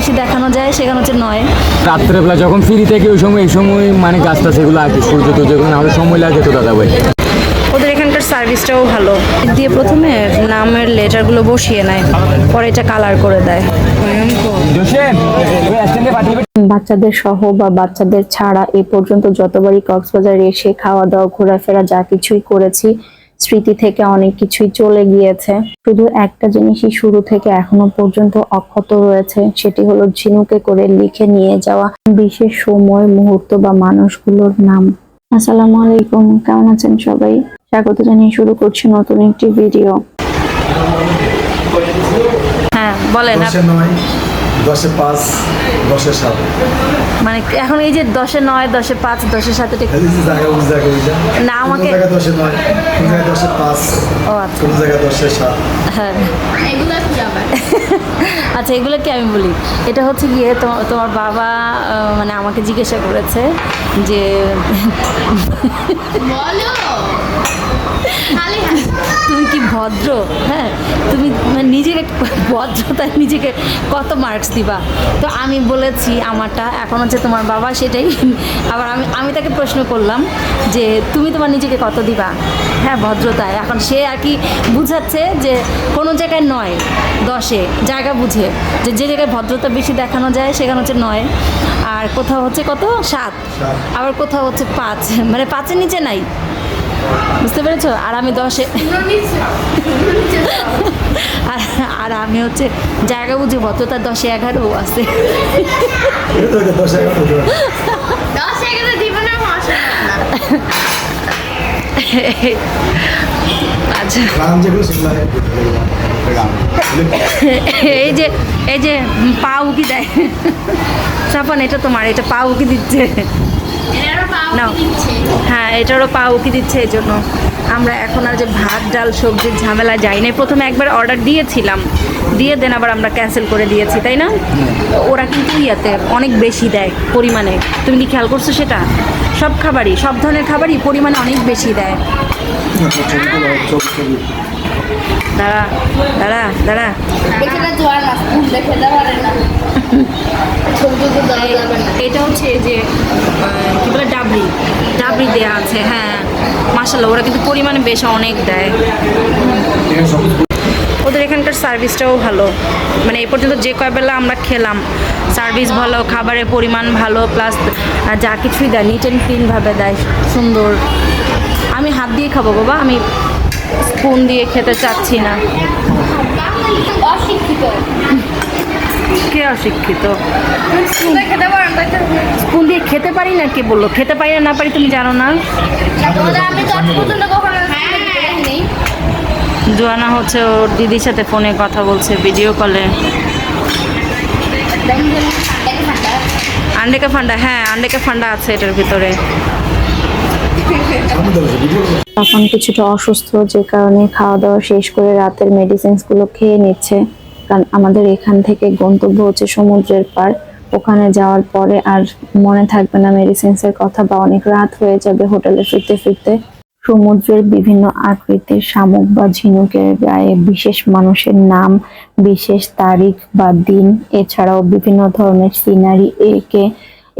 বেশি দেখানো যায় সেখানে হচ্ছে নয়। রাত্রেবেলা যখন ফ্রি থেকে ওই সময় এই সময় মানে গাছটা সেগুলো আগে সূর্য তো যেগুলো আরও সময় লাগে তো দাদা ভাই। ওদের এখানকার সার্ভিসটাও ভালো। দিয়ে প্রথমে নামের লেটারগুলো বসিয়ে নেয় পরে এটা কালার করে দেয়। বাচ্চাদের সহ বা বাচ্চাদের ছাড়া এ পর্যন্ত যতবারই কক্সবাজারে এসে খাওয়া দাওয়া ঘোরাফেরা যা কিছুই করেছি স্মৃতি থেকে অনেক কিছুই চলে গিয়েছে। শুধু একটা জিনিসই শুরু থেকে এখনও পর্যন্ত অক্ষত রয়েছে সেটি হলো ঝিনুকে করে লিখে নিয়ে যাওয়া বিশেষ সময় মুহূর্ত বা মানুষগুলোর নাম। আসসালামু আলাইকুম কেমন আছেন সবাই? স্বাগত জানিয়ে শুরু করছি নতুন একটি ভিডিও। হ্যাঁ বলেন দশে পাঁচ দশে সাত। মানে এখন এই যে দশে নয় দশে পাঁচ দশে সাত আমাকে- জায়গায় দশে নয় কোনো জায়গায় দশে পাঁচ ও আচ্ছা। কোনো জায়গায় দশে সাত। হ্যাঁ। এগুলো কি আবার? আচ্ছা এগুলো কি আমি বলি? এটা হচ্ছে গিয়ে তো- তোমার বাবা মানে আমাকে জিজ্ঞাসা করেছে যে বলো খালি হাসি তুমি কি ভদ্র? হ্যাঁ তুমি মানে নিজেকে ভদ্রতায় নিজেকে কত মার্কস দিবা? তো আমি বলেছি আমারটা এখন হচ্ছে তোমার বাবা সেটাই। আবার আমি আমি তাকে প্রশ্ন করলাম যে তুমি তোমার নিজেকে কত দিবা? হ্যাঁ ভদ্রতায়। এখন সে আর কি বুঝাচ্ছে যে কোনো জায়গায় নয় দশে। জায়গা বুঝে যে যে জায়গায় ভদ্রতা বেশি দেখানো যায় সেখানে হচ্ছে নয়। আর কোথাও হচ্ছে কত? সাত। আবার কোথাও হচ্ছে পাঁচ। মানে পাঁচের নিচে নাই। বুঝতে পেরেছ? আর আমি দশে। আর আমি হচ্ছে জায়গা বুঝে ভদ্রতা দশে এগারো আছে। আচ্ছা। এই যে এই যে পা উকি দেয়। সাফান এটা তোমার এটা পা উকি দিচ্ছে। নাও। হ্যাঁ এটারও পা উকি দিচ্ছে এই জন্য আমরা এখন আর যে ভাত ডাল সবজির ঝামেলা যাই নাই প্রথমে একবার অর্ডার দিয়েছিলাম। দিয়ে দেন আবার আমরা ক্যান্সেল করে দিয়েছি তাই না? ওরা কিন্তু ইয়াতে অনেক বেশি দেয় পরিমাণে। তুমি কি খেয়াল করছ সেটা? সব খাবারই সব ধরনের খাবারই পরিমাণে অনেক বেশি দেয়। দাঁড়া দাঁড়া দাঁড়া। এটা হচ্ছে যে কি বলে ডাবরি। ডাবরি দেওয়া আছে হ্যাঁ। মাসাল্লাহ ওরা কিন্তু পরিমাণে বেশ অনেক দেয়। ওদের এখানকার সার্ভিসটাও ভালো। মানে এই পর্যন্ত যে কয় বেলা আমরা খেলাম সার্ভিস ভালো খাবারের পরিমাণ ভালো প্লাস যা কিছুই দেয় নিট অ্যান্ড ক্লিনভাবে দেয় সুন্দর। আমি হাত দিয়ে খাব বাবা আমি স্পুন দিয়ে খেতে চাচ্ছি না। অশিক্ষিত। কে অশিক্ষিত? স্পুন দিয়ে খেতে পারি না কে বলল? খেতে পারি না না পারি তুমি জানো না? দেখিনি জোয়ানা হচ্ছে ওর দিদির সাথে ফোনে কথা বলছে ভিডিও কলে আন্ডেকা ফান্ডা হ্যাঁ আন্ডেকা ফান্ডা আছে এটার ভিতরে। তখন কিছুটা অসুস্থ, যে কারণে খাওয়া দাওয়া শেষ করে রাতের মেডিসিনসগুলো খেয়ে নিচ্ছে। কারণ আমাদের এখান থেকে গন্তব্য হচ্ছে সমুদ্রের পার ওখানে যাওয়ার পরে আর মনে থাকবে না মেডিসিনস এর কথা বা অনেক রাত হয়ে যাবে হোটেলে ফিরতে ফিরতে। সমুদ্রের বিভিন্ন আকৃতির শামুক বা ঝিনুকের গায়ে বিশেষ মানুষের নাম, বিশেষ তারিখ বা দিন। এছাড়াও বিভিন্ন ধরনের সিনারি একে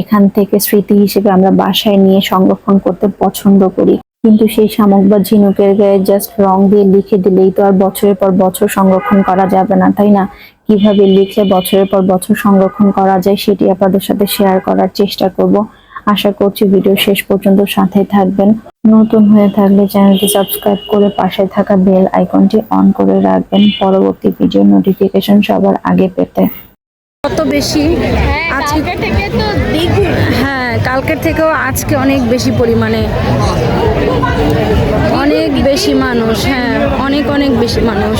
এখান থেকে স্মৃতি হিসেবে আমরা বাসায় নিয়ে সংরক্ষণ করতে পছন্দ করি। কিন্তু সেই শামুক বা ঝিনুকের গায়ে জাস্ট রং দিয়ে লিখে দিলেই তো আর বছরের পর বছর সংরক্ষণ করা যাবে না, তাই না? কীভাবে লিখলে বছরের পর বছর সংরক্ষণ করা যায় সেটি আপনাদের সাথে শেয়ার করার চেষ্টা করব। আশা করছি ভিডিও শেষ পর্যন্ত সাথে থাকবেন। নতুন হয়ে থাকলে চ্যানেলটি সাবস্ক্রাইব করে পাশে থাকা বেল আইকনটি অন করে রাখবেন। পরবর্তী ভিডিও নোটিফিকেশন সবার আগে পেতে। কত বেশি আজকে থেকে তো দ্বিগুণ হ্যাঁ কালকের থেকেও আজকে অনেক বেশি পরিমাণে। অনেক বেশি মানুষ হ্যাঁ অনেক অনেক বেশি মানুষ।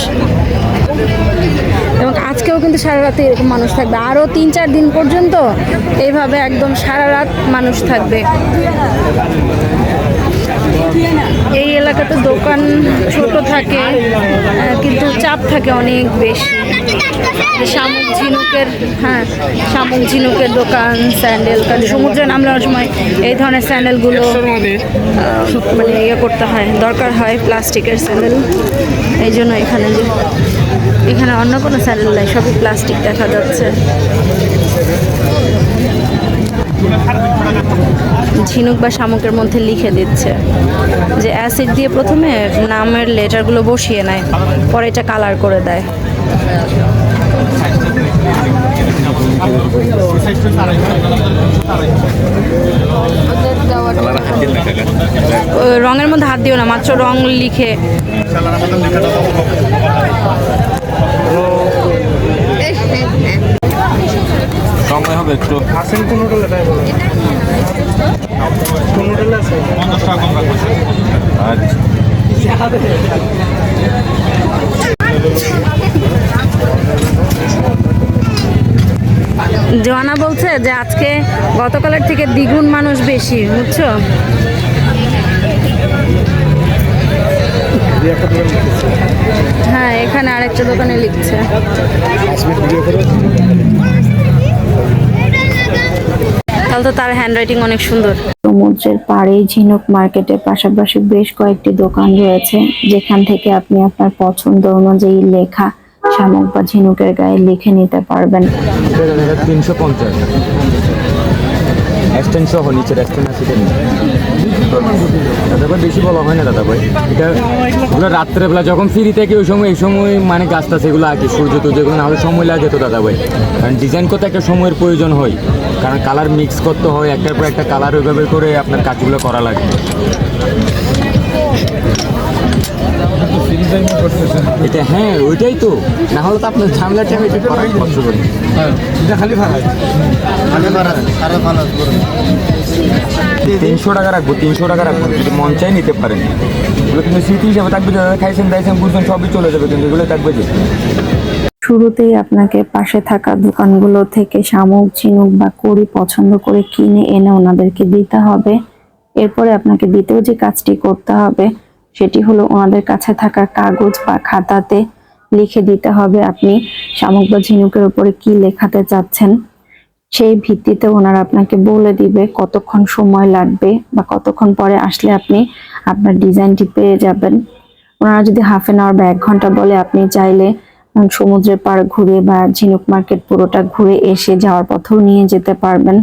এবং আজকেও কিন্তু সারা রাতে এরকম মানুষ থাকবে। আরও তিন চার দিন পর্যন্ত এইভাবে একদম সারা রাত মানুষ থাকবে। এই এলাকাতে দোকান ছোট থাকে কিন্তু চাপ থাকে অনেক বেশি। শামুক ঝিনুকের হ্যাঁ শামুক ঝিনুকের দোকান, স্যান্ডেল, কারণ সমুদ্রে নামলার সময় এই ধরনের স্যান্ডেলগুলো মানে ইয়ে করতে হয়, দরকার হয় প্লাস্টিকের স্যান্ডেল। এই জন্য এখানে যে, এখানে অন্য কোনো স্যান্ডেল নাই, সবই প্লাস্টিক দেখা যাচ্ছে। ঝিনুক বা শামুকের মধ্যে লিখে দিচ্ছে যে অ্যাসিড দিয়ে প্রথমে নামের লেটারগুলো বসিয়ে নেয় পরে এটা কালার করে দেয়। ও, রঙের মধ্যে হাত দিও না মাত্র রং লিখে। হবে একটু। আসেন কোন হোটেলে জোয়ানা বলছে যে আজকে গতকালের থেকে দ্বিগুণ মানুষ বেশি বুঝছ? হ্যাঁ এখানে আরেকটা দোকানে লিখছে। তাহলে তো তার হ্যান্ডরাইটিং অনেক সুন্দর। সমুদ্রের পাড়ে ঝিনুক মার্কেটের পাশাপাশি বেশ কয়েকটি দোকান রয়েছে, যেখান থেকে আপনি আপনার পছন্দ অনুযায়ী লেখা শামুক বা ঝিনুকের গায়ে লিখে নিতে পারবেন। তিনশো পঞ্চাশ বেশি হয় না এটা রাত্রেবেলা যখন ফ্রি থাকে, ওই সময়, এই সময় মানে সেগুলো সূর্য তো যেগুলো না সময় লাগে তো কারণ ডিজাইন করতে একটা সময়ের প্রয়োজন হয়। কারণ কালার মিক্স করতে হয় একটার পর একটা কালার ওইভাবে করে আপনার কাজগুলো করা লাগে। এটা হ্যাঁ ওইটাই তো। না হলে তো আপনার ঝামেলা টাইম এটা করাই কষ্ট করে এটা খালি ভাড়া খালি ভাড়া সারা ভাড়া তিনশো টাকা রাখব তিনশো টাকা রাখব যদি মন চাই নিতে পারেন। এগুলো কিন্তু স্মৃতি হিসাবে থাকবে যে দাদা খাইছেন দাইছেন বুঝছেন সবই চলে যাবে কিন্তু এগুলো থাকবে যে। শুরুতেই আপনাকে পাশে থাকা দোকানগুলো থেকে শামুক, ঝিনুক বা কড়ি পছন্দ করে কিনে এনে ওনাদেরকে দিতে হবে। এরপরে আপনাকে দ্বিতীয় যে কাজটি করতে হবে, সেটি হলো ওনাদের কাছে থাকা কাগজ বা খাতাতে লিখে দিতে হবে আপনি শামুক বা ঝিনুকের উপরে কি লেখাতে চাচ্ছেন। সেই ভিত্তিতে ওনারা আপনাকে বলে দিবে কতক্ষণ সময় লাগবে বা কতক্ষণ পরে আসলে আপনি আপনার ডিজাইনটি পেয়ে যাবেন। ওনারা যদি হাফ এন আওয়ার বা এক ঘণ্টা বলে, আপনি চাইলে সমুদ্রের পাড় ঘুরে বা ঝিনুক মার্কেট পুরোটা ঘুরে এসে যাওয়ার পথেও নিয়ে যেতে পারবেন।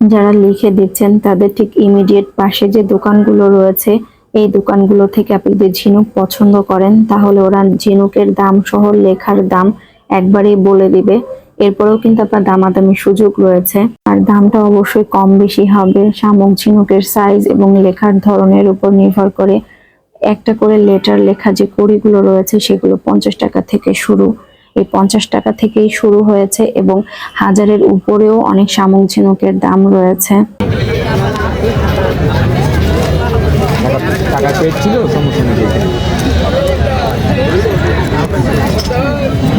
যারা লিখে দিচ্ছেন তাদের ঠিক ইমিডিয়েট পাশে যে দোকানগুলো রয়েছে, এই দোকানগুলো থেকে আপনি যদি ঝিনুক পছন্দ করেন, তাহলে ওরা ঝিনুকের দাম সহ লেখার দাম একবারেই বলে দিবে। এরপরেও কিন্তু আপনার দামাদামি সুযোগ রয়েছে। আর দামটা অবশ্যই কম বেশি হবে। শামুক ঝিনুকের সাইজ এবং লেখার ধরনের উপর নির্ভর করে একটা করে লেটার লেখা যে কড়িগুলো রয়েছে সেগুলো পঞ্চাশ টাকা থেকে শুরু। এই পঞ্চাশ টাকা থেকেই শুরু হয়েছে এবং হাজারের উপরেও অনেক শামুক ঝিনুকের দাম রয়েছে। টাকা পেয়েছিল ছিল সমস্যা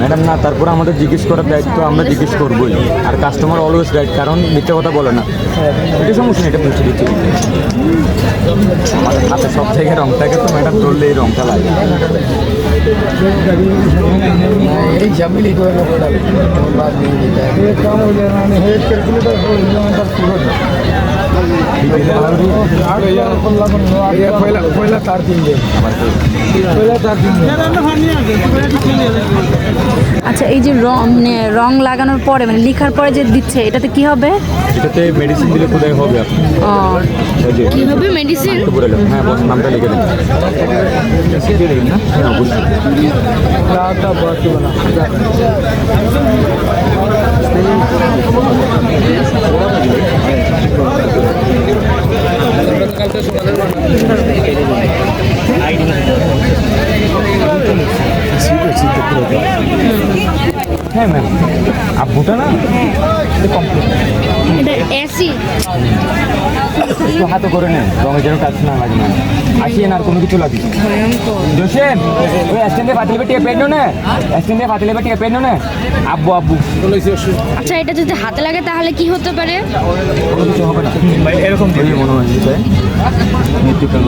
ম্যাডাম না তারপর আমাদের জিজ্ঞেস করার দায়িত্ব আমরা জিজ্ঞেস করবোই। আর কাস্টমার অলওয়েজ রাইট কারণ মিথ্যা কথা বলে না। এটা সমস্যা নেই এটা পৌঁছে দিচ্ছি। আমাদের হাতে সব জায়গায় রং থাকে তো ম্যাডাম ধরলে এই রংটা লাগে। এই ঝামেলি করে বাদ দিয়ে দিতে আচ্ছা এই যে রং মানে রং লাগানোর পরে মানে লিখার পরে যে দিচ্ছে এটাতে কি হবে? এটাতে মেডিসিন দিলে কোথায় হবে কি হবে মেডিসিন। হ্যাঁ বস নামটা লিখে দেন। হ্যাঁ বাকি বলা হ্যাঁ ম্যাম আব্বুটা না? এটা এসি একটু হাতে করে নেন রঙে যেন টাচ না লাগে না আসিয়ে না আর কোনো কিছু লাগে। জোসেন ওই স্ট্যান্ডে পাতিলে বেটিয়ে পেন না। স্ট্যান্ডে পাতিলে বেটিয়ে পেন না। আব্বু আব্বু। আচ্ছা এটা যদি হাতে লাগে তাহলে কি হতে পারে? কোনো কিছু হবে না। এরকম দিয়ে মনে হয় মৃত্যু কেন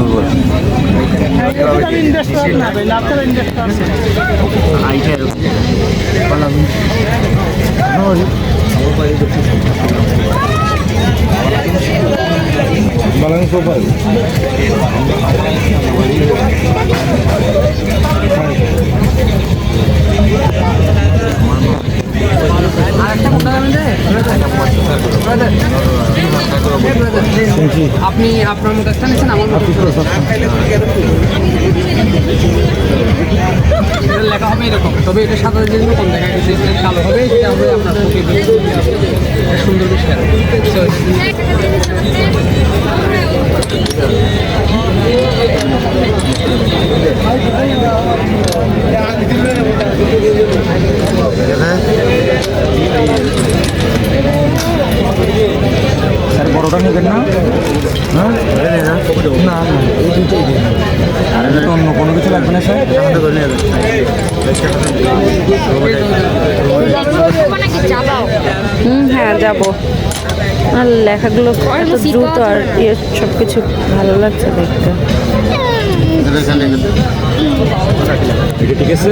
বলে বালান সোপার আপনি আপনার মতো একটা নিয়েছেন আমার মতো লেখা হবে এরকম। তবে এটা সাদা জন্য কম দেখা গেছে কালো হবে, সেটা হবে আপনার এটা সুন্দর স্যার বড়টা নেবেন না হ্যাঁ না না এই দুটোই দিন আর এটা অন্য কোনো কিছু লাগবে না স্যার হুম হ্যাঁ যাব। আর লেখাগুলো দ্রুত আর ইয়ে সব কিছু ভালো লাগছে দেখতে। ঠিক আছে?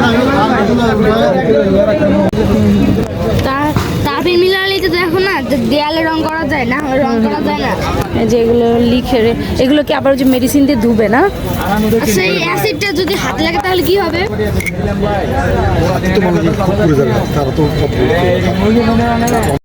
যায় না? রং করা যায় না? এই যে এগুলো লিখে এগুলো কি আবার ওই যে মেডিসিন দিয়ে ধুবে না? সেই অ্যাসিডটা যদি হাত লাগে তাহলে কি হবে? তো